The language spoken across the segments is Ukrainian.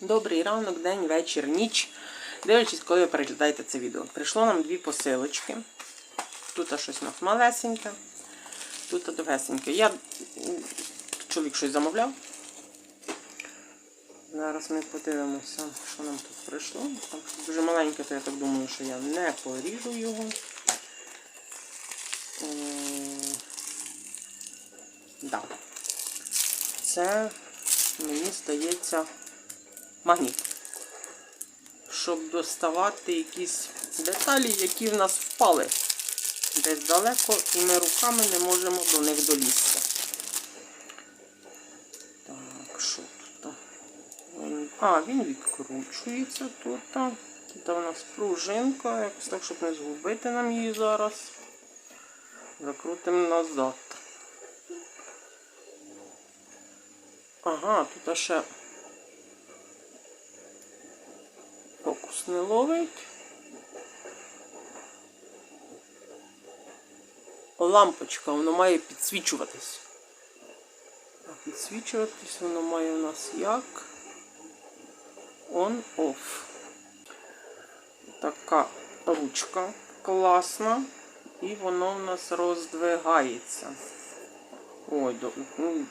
Добрий ранок, день, вечір, ніч. Дивлячись, коли ви переглядаєте це відео. Прийшло нам дві посилочки. Тут щось у нас малесеньке, тут довгесеньке. Я чоловік щось замовляв. Зараз ми подивимося, що нам тут прийшло. Там дуже маленьке, то я так думаю, що я не поріжу його. М, Да. Це, мені здається, магніт. Щоб доставати якісь деталі, які в нас впали десь далеко, і ми руками не можемо до них долізти. Так, що тут? А, він відкручується тут. Тут у нас пружинка, якось так, щоб не згубити нам її зараз. Закрутимо назад. Ага, тут ще фокус не ловить. Лампочка, воно має підсвічуватись. А підсвічуватись воно має у нас як on-off. Така ручка класна. І воно в нас роздвигається. Ой, ну,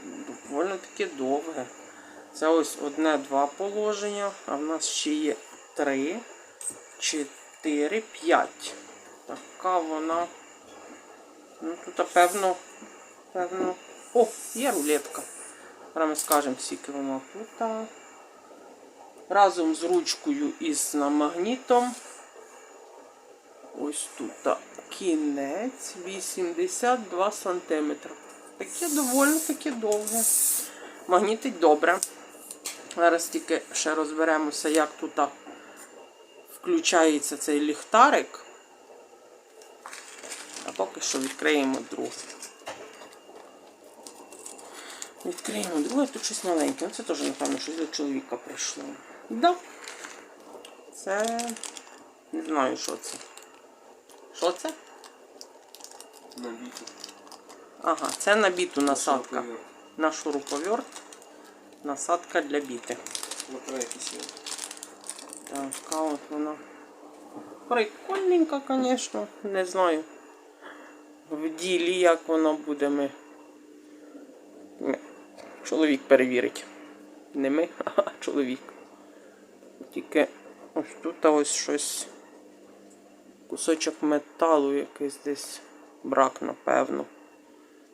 доволі таки довге. Це ось одне-два положення, а в нас ще є три, чотири, п'ять. Така вона. Ну тут, певно, певно. О, є рулетка. Зараз скажемо, скільки вона тут. Разом з ручкою і з магнітом. Ось тут кінець 82 см. Таке доволі таки довге. Магнітить добре. Зараз тільки ще розберемося, як тут включається цей ліхтарик. А поки що відкриємо друге. Відкриємо друге, тут щось маленьке. Ну, Це теж, напевно, щось до чоловіка прийшло. Да. Це. Не знаю, що це. Що це? Набито. Ага, це на біту насадка. Шуруповерт. На шуруповерт. Насадка для біти. Лотерейки сіли. Така от вона. Прикольненька, звісно. Не знаю. В ділі як вона буде ми. Чоловік перевірить. Не ми, а чоловік. Тільки ось тут ось щось. Кусочок металу якийсь десь брак, напевно.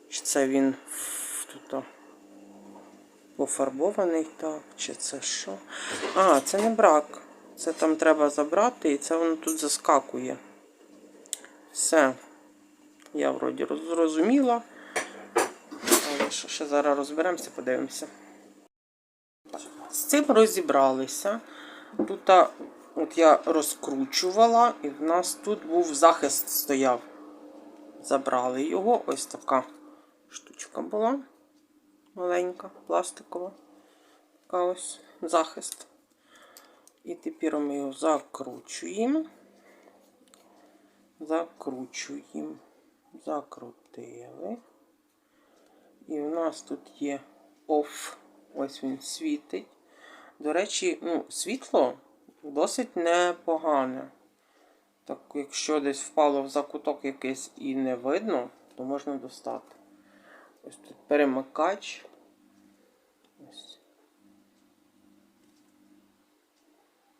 Чи це він тут пофарбований так, чи це що? А, це не брак. Це там треба забрати і це воно тут заскакує. Все. Я вроді зрозуміла. Але що ще зараз розберемося, подивимося. З цим розібралися. Тут от я розкручувала, і в нас тут був захист стояв. Забрали його. Ось така штучка була. Маленька, пластикова. Така ось захист. І тепер ми його закручуємо. Закручуємо. Закрутили. І у нас тут є off. Ось він світить. До речі, ну, світло досить непогане. Так, якщо десь впало в закуток якийсь і не видно, то можна достати. Ось тут перемикач.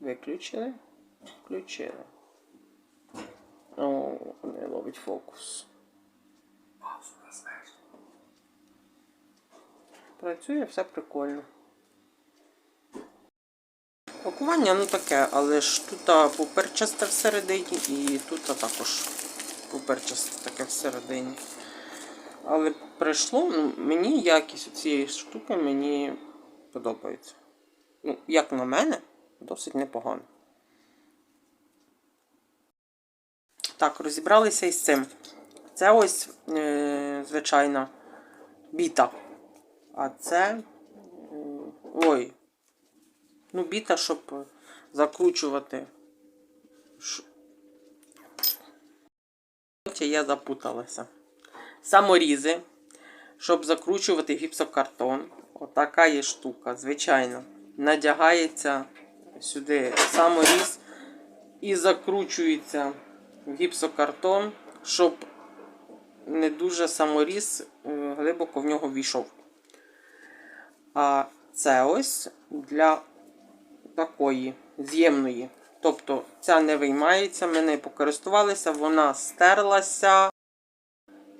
Виключили. Включили. О, не ловить фокус. Працює все прикольно. Пакування ну таке, але ж тут а, пуперчасте всередині і тут також пуперчасте таке всередині. Але прийшло, ну, мені якість цієї штуки мені подобається. Ну, як на мене, досить непогано. Так, розібралися із цим. Це ось е, звичайна біта. А це. е, Ой. Ну, біта, щоб закручувати. Ш- Я запуталася. Саморізи, щоб закручувати гіпсокартон. Отака є штука, звичайно. надягається сюди саморіз і закручується в гіпсокартон, щоб не дуже саморіз е, глибоко в нього війшов. А це ось для такої з'ємної. Тобто ця не виймається, ми нею покористувалися, вона стерлася,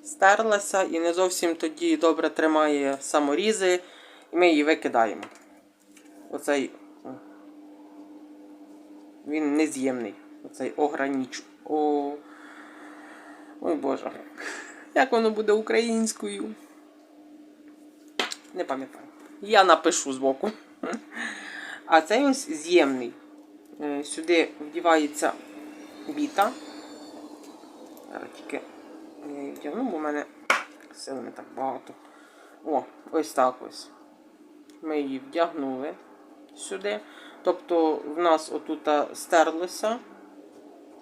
стерлася і не зовсім тоді добре тримає саморізи, і ми її викидаємо. Оцей він нез'ємний. Оцей ограніч. О... Ой Боже. Як воно буде українською? Не пам'ятаю. Я напишу збоку. А цей ось з'ємний. Е, Сюди вдівається біта. Зараз тільки я її вдягну, бо в мене сил не так багато. О, ось так ось. Ми її вдягнули сюди. Тобто в нас отут стерлося.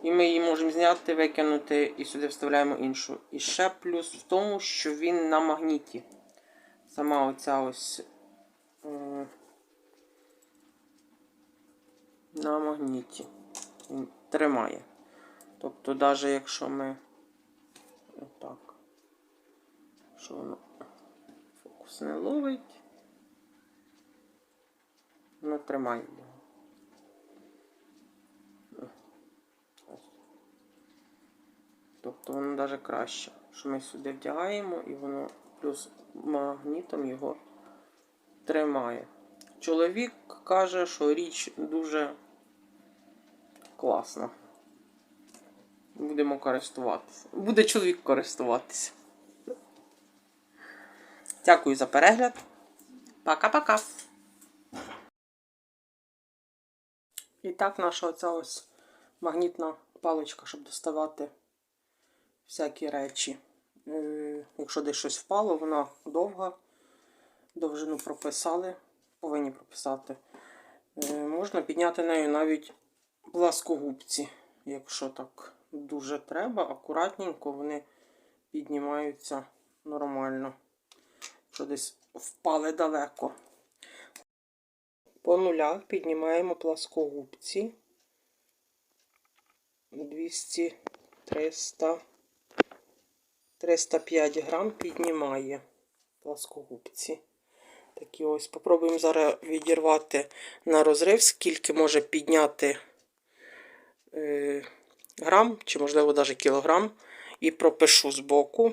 І ми її можемо зняти, викинути і сюди вставляємо іншу. І ще плюс в тому, що він на магніті. Сама оця ось е, на магніті. Він тримає. Тобто, навіть якщо ми отак, що воно фокус не ловить, воно тримає його. Ось. Тобто воно навіть краще, що ми сюди вдягаємо і воно плюс магнітом його тримає. Чоловік каже, що річ дуже класна. Будемо користуватися. Буде чоловік користуватися. Дякую за перегляд. Пока-пока. І так, наша оця ось магнітна паличка, щоб доставати всякі речі. Якщо десь щось впало, вона довга. Довжину прописали, повинні прописати. Можна підняти нею навіть пласкогубці, якщо так дуже треба, акуратненько вони піднімаються нормально. Якщо десь впали далеко. По нулях піднімаємо пласкогубці. 200, 300, 305 грам піднімає пласкогубці. Такі ось. Попробуємо зараз відірвати на розрив, скільки може підняти е, грам, чи, можливо, навіть кілограм. І пропишу збоку.